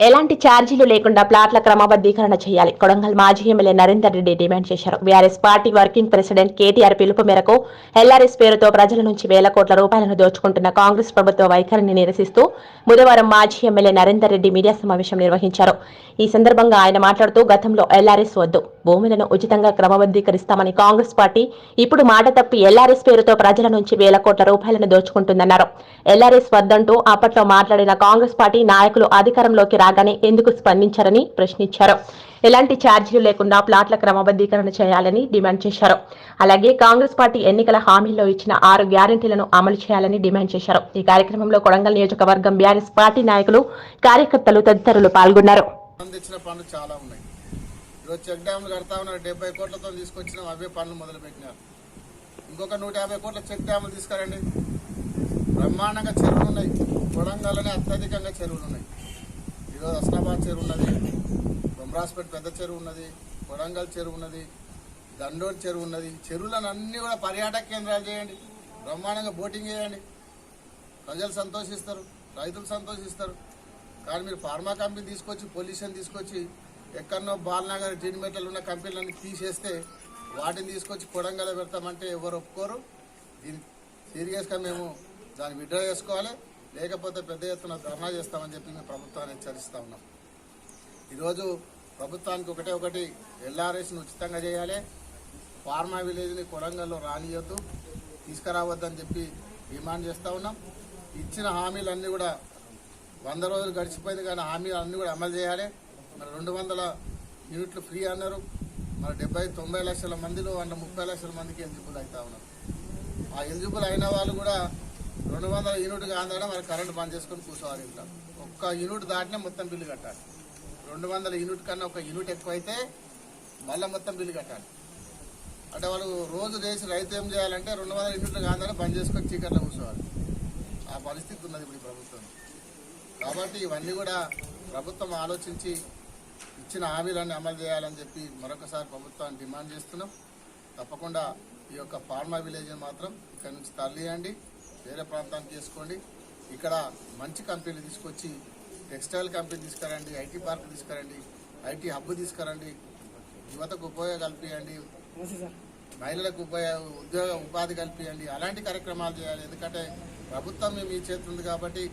ఎలాంటి ఛార్జీలు లేకుండా ప్లాట్ల క్రమబద్ధీకరణ చేయాలి. కొడంగల్ మాజీ ఎమ్మెల్యే నరేందర్ రెడ్డి డిమాండ్ చేశారు. BRS party working president KTR పిలుపు మేరకు ఎల్ఆర్ఎస్ పేరుతో ప్రజల నుంచి వేల కోట్ల రూపాయలను దోచుకుంటున్న కాంగ్రెస్ ప్రభుత్వ వైఖరిని నిరసిస్తూ బుధవారం మాజీ ఎమ్మెల్యే నరేందర్ రెడ్డి మీడియా సమావేశం నిర్వహించారు. ఈ సందర్భంగా ఆయన మాట్లాడుతూ గతంలో ఎల్ఆర్ఎస్ వద్దు. భూములను ఉచితంగా క్రమబద్ధీకరిస్తామని కాంగ్రెస్ పార్టీ ఇప్పుడు మాట తప్పి ఎల్ఆర్ఎస్ పేరుతో ప్రజల నుంచి వేల కోట్ల రూపాయలను దోచుకుంటుందన్నారు. ఎల్ఆర్ఎస్ వద్దంటూ అప్పట్లో మాట్లాడిన కాంగ్రెస్ పార్టీ నాయకులు అధికారంలోకి రాగానే ఎందుకు స్పందించారని ప్రశ్నించారు. ఎలాంటి ఛార్జీలు లేకుండా ప్లాట్ల క్రమబద్ధీకరణ చేయాలని డిమాండ్ చేశారు. అలాగే కాంగ్రెస్ పార్టీ ఎన్నికల హామీల్లో ఇచ్చిన ఆరు గ్యారెంటీలను అమలు చేయాలని డిమాండ్ చేశారు. ఈ కార్యక్రమంలో కొడంగల్ నియోజకవర్గం బీఆర్ఎస్ పార్టీ నాయకులు కార్యకర్తలు తదితరులు పాల్గొన్నారు. చాలా ఉన్నాయి. చెక్ డ్యామ్లు కడతా ఉన్నారు. డెబ్బై కోట్లతో తీసుకొచ్చిన. అవే పనులు మొదలు పెట్టినారు ఇంకొక నూట యాభై కోట్ల చెక్ డ్యాములు తీసుకురండి. బ్రహ్మాండంగా చెరువులు ఉన్నాయి. కొడంగల్లోనే అత్యధికంగా చెరువులు ఉన్నాయి. ఈరోజు హస్నాబాద్ చెరువు ఉన్నది బొమ్రాస్పేట్ పెద్ద చెరువు ఉన్నది కొడంగల్ చెరువు ఉన్నది దండోర్ చెరువు ఉన్నది. చెరువులను అన్నీ కూడా పర్యాటక కేంద్రాలు చేయండి. బ్రహ్మాండంగా బోటింగ్ చేయండి. ప్రజలు సంతోషిస్తారు రైతులు సంతోషిస్తారు. కానీ మీరు ఫార్మా కంపెనీ తీసుకొచ్చి పొల్యూషన్ తీసుకొచ్చి ఎక్కడనో బాలనగర్ టీన్మెట్లలో ఉన్న కంపెనీలన్నీ తీసేస్తే వాటిని తీసుకొచ్చి కొడంగల్ పెడతామంటే ఎవరు ఒప్పుకోరు. దీన్ని సీరియస్గా మేము దాన్ని విడ్రా చేసుకోవాలి. లేకపోతే పెద్ద ఎత్తున ధర్నా చేస్తామని చెప్పి మేము ప్రభుత్వాన్ని హెచ్చరిస్తా ఉన్నాం. ఈరోజు ప్రభుత్వానికి ఒకటే ఒకటి ఎల్ఆర్ఎస్ని ఉచితంగా చేయాలి. ఫార్మా విలేజ్ని కొడంగల్లో రానియొద్దు. తీసుకురావద్దని చెప్పి డిమాండ్ చేస్తూ ఉన్నాం. ఇచ్చిన హామీలన్నీ కూడా వంద రోజులు గడిచిపోయింది కానీ హామీలు అన్నీ కూడా అమలు చేయాలి. మరి రెండు వందల యూనిట్లు ఫ్రీ అన్నారు. మరి డెబ్బై తొంభై లక్షల మందిలో అంటే ముప్పై లక్షల మందికి ఎలిజిబుల్ అవుతా ఉన్నారు ఆ ఎలిజిబుల్ అయిన వాళ్ళు కూడా రెండు వందల యూనిట్ కాందడం మరి కరెంట్ బంద్ చేసుకొని కూర్చోవాలి ఇంట్లో. ఒక్క యూనిట్ దాటినే మొత్తం బిల్లు కట్టాలి. రెండు వందల యూనిట్ కన్నా ఒక యూనిట్ ఎక్కువైతే మళ్ళీ మొత్తం బిల్లు కట్టాలి. అంటే వాళ్ళు రోజు చేసి రైతు ఏం చేయాలంటే రెండు వందల యూనిట్లు కాదని బంద్ చేసుకొని చీకట్లో కూర్చోవాలి. ఆ పరిస్థితి ఉన్నది ఇప్పుడు ఈ ప్రభుత్వం. కాబట్టి ఇవన్నీ కూడా ప్రభుత్వం ఆలోచించి ఇచ్చిన హామీలన్నీ అమలు చేయాలని చెప్పి మరొకసారి ప్రభుత్వాన్ని డిమాండ్ చేస్తున్నాం. తప్పకుండా ఈ యొక్క ఫార్మా విలేజ్ మాత్రం ఇక్కడ నుంచి తరలియండి. వేరే ప్రాంతానికి చేసుకోండి ఇక్కడ మంచి కంపెనీలు తీసుకొచ్చి టెక్స్టైల్ కంపెనీ తీసుకురండి ఐటీ పార్క్ తీసుకురండి ఐటీ హబ్ తీసుకురండి. యువతకు ఉపయోగం కల్పించండి మహిళలకు ఉపయోగ ఉద్యోగ ఉపాధి కల్పించండి అలాంటి కార్యక్రమాలు చేయాలి. ఎందుకంటే ప్రభుత్వం మీ చేతి ఉంది కాబట్టి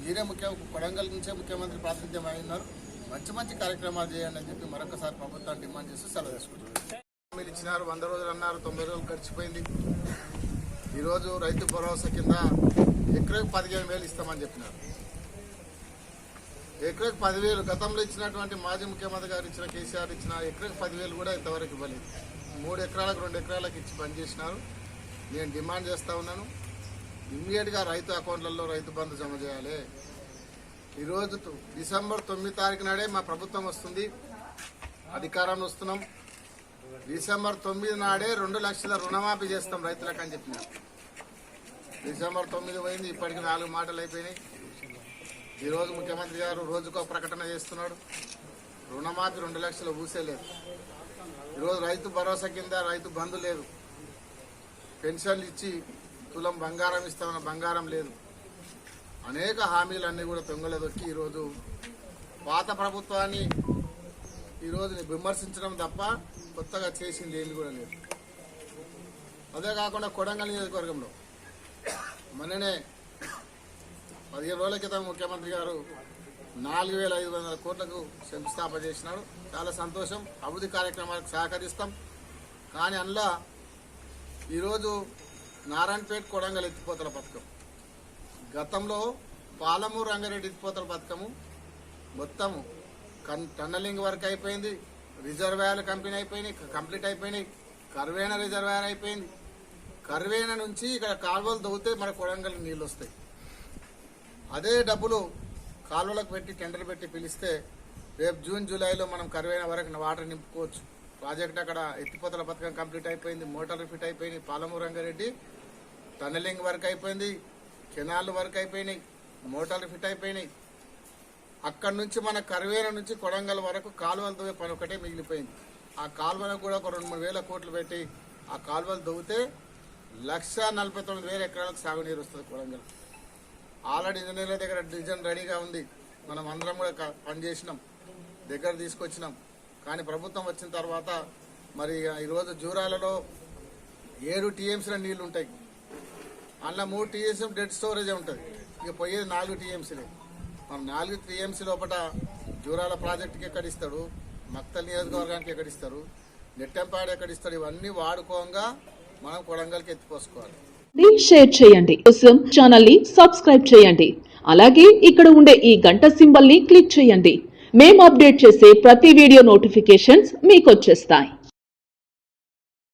మీరే ముఖ్య కొడంగల్ నుంచే ముఖ్యమంత్రి ప్రాతినిధ్యం అయి ఉన్నారు. మంచి మంచి కార్యక్రమాలు చేయండి అని చెప్పి మరొకసారి ప్రభుత్వాన్ని డిమాండ్ చేస్తూ సెలవు చేసుకుంటున్నారు మీరు ఇచ్చినారు వంద రోజులు అన్నారు తొంభై రోజులు గడిచిపోయింది. ఈరోజు రైతు భరోసా కింద ఎకరకు పదిహేను వేలు ఇస్తామని చెప్పినారు. ఎకరకు పదివేలు గతంలో ఇచ్చినటువంటి మాజీ ముఖ్యమంత్రి గారు ఇచ్చిన కేసీఆర్ ఇచ్చిన ఎకరకు పదివేలు కూడా ఇంతవరకు ఇవ్వలేదు. మూడు ఎకరాలకు రెండు ఎకరాలకు ఇచ్చి పనిచేసినారు. నేను డిమాండ్ చేస్తా ఉన్నాను. ఇమ్మీడియట్గా రైతు అకౌంట్లలో రైతు బంధు జమ చేయాలి. ఈరోజు డిసెంబర్ తొమ్మిది తారీఖు నాడే మా ప్రభుత్వం వస్తుంది. అధికారంలో వస్తున్నాం. డిసెంబర్ తొమ్మిది నాడే రెండు లక్షల రుణమాఫీ చేస్తాం రైతులకు అని చెప్పిన. డిసెంబర్ తొమ్మిది పోయింది ఇప్పటికి నాలుగు మాటలు అయిపోయినాయి. ఈరోజు ముఖ్యమంత్రి గారు రోజుకో ప్రకటన చేస్తున్నాడు. రుణమాఫీ రెండు లక్షలు ఊసేలేదు ఈరోజు రైతు భరోసా కింద రైతు బంధు లేదు. పెన్షన్లు ఇచ్చి తులం బంగారం ఇస్తామన్న బంగారం లేదు. అనేక హామీలన్నీ కూడా తొంగలేదొక్కి ఈరోజు పాత ప్రభుత్వాన్ని ఈరోజు విమర్శించడం తప్ప కొత్తగా చేసింది ఏమి కూడా లేదు. అదే కాకుండా కొడంగల్ నియోజకవర్గంలో మొన్ననే పదిహేను రోజుల క్రితం ముఖ్యమంత్రి గారు నాలుగు వేల ఐదు వందల కోట్లకు శంకుస్థాపన చేసినాడు చాలా సంతోషం. అభివృద్ధి కార్యక్రమాలకు సహకరిస్తాం. కానీ అందులో ఈరోజు నారాయణపేట కొడంగల్ ఎత్తిపోతల పథకం. గతంలో పాలమూరు రంగారెడ్డి ఎత్తిపోతల పథకము మొత్తము టన్నలింగ్ వర్క్ అయిపోయింది రిజర్వాయర్ కంపెనీ అయిపోయినాయి కంప్లీట్ అయిపోయినాయి కర్వేన రిజర్వాయర్ అయిపోయింది. కర్వేన నుంచి ఇక్కడ కాలువలు దవ్వుతే మన కొడంగల్ నీళ్ళు వస్తాయి. అదే డబ్బులు కాలువలకు పెట్టి టెండర్ పెట్టి పిలిస్తే రేపు జూన్ జూలైలో మనం కరువైన వరకు వాటర్ నింపుకోవచ్చు. ప్రాజెక్ట్ అక్కడ ఎత్తిపోతల పథకం కంప్లీట్ అయిపోయింది మోటార్ ఫిట్ అయిపోయింది పాలమూరు రంగారెడ్డి. టన్నలింగ్ వర్క్ అయిపోయింది కెనాల్ వర్క్ అయిపోయినాయి మోటార్లు ఫిట్ అయిపోయినాయి. అక్కడి నుంచి మన కరువేన నుంచి కొడంగల్ వరకు కాలువలు తవ్వే పని ఒకటే మిగిలిపోయింది. ఆ కాలువలకు కూడా ఒక రెండు మూడు వేల కోట్లు పెట్టి ఆ కాలువలు తవ్వితే లక్ష నలభై తొమ్మిది వేల ఎకరాలకు సాగునీరు వస్తుంది కొడంగల్. ఆల్రెడీ ఇంజనీర్ల దగ్గర డిజైన్ రెడీగా ఉంది. మనం అందరం కూడా పనిచేసినాం దగ్గర తీసుకొచ్చినాం. కానీ ప్రభుత్వం వచ్చిన తర్వాత మరి ఈరోజు జూరాలలో ఏడు టీఎంసీల నీళ్ళు ఉంటాయి అందులో మూడు టీఎంసీ డెడ్ స్టోరేజ్ ఉంటుంది. ఇక పోయేది నాలుగు టీఎంసీలే. నాలుగు టీఎంసీ లోపల జూరాల ప్రాజెక్టుకి ఎక్కడ ఇస్తాడు? మక్తల్ నియోజకవర్గానికి ఎక్కడ ఇస్తారు? నెట్టెంపాడు ఎక్కడ ఇస్తాడు? ఇవన్నీ వాడుకోగా మనం కొడంగల్కి ఎత్తిపోసుకోవాలి. షేర్ చేయండి. కోసం ఛానల్ని సబ్స్క్రైబ్ చేయండి. అలాగే ఇక్కడ ఉండే ఈ గంట సింబల్ని క్లిక్ చేయండి. మేము అప్డేట్ చేసే ప్రతి వీడియో నోటిఫికేషన్స్ మీకు వచ్చేస్తాయి.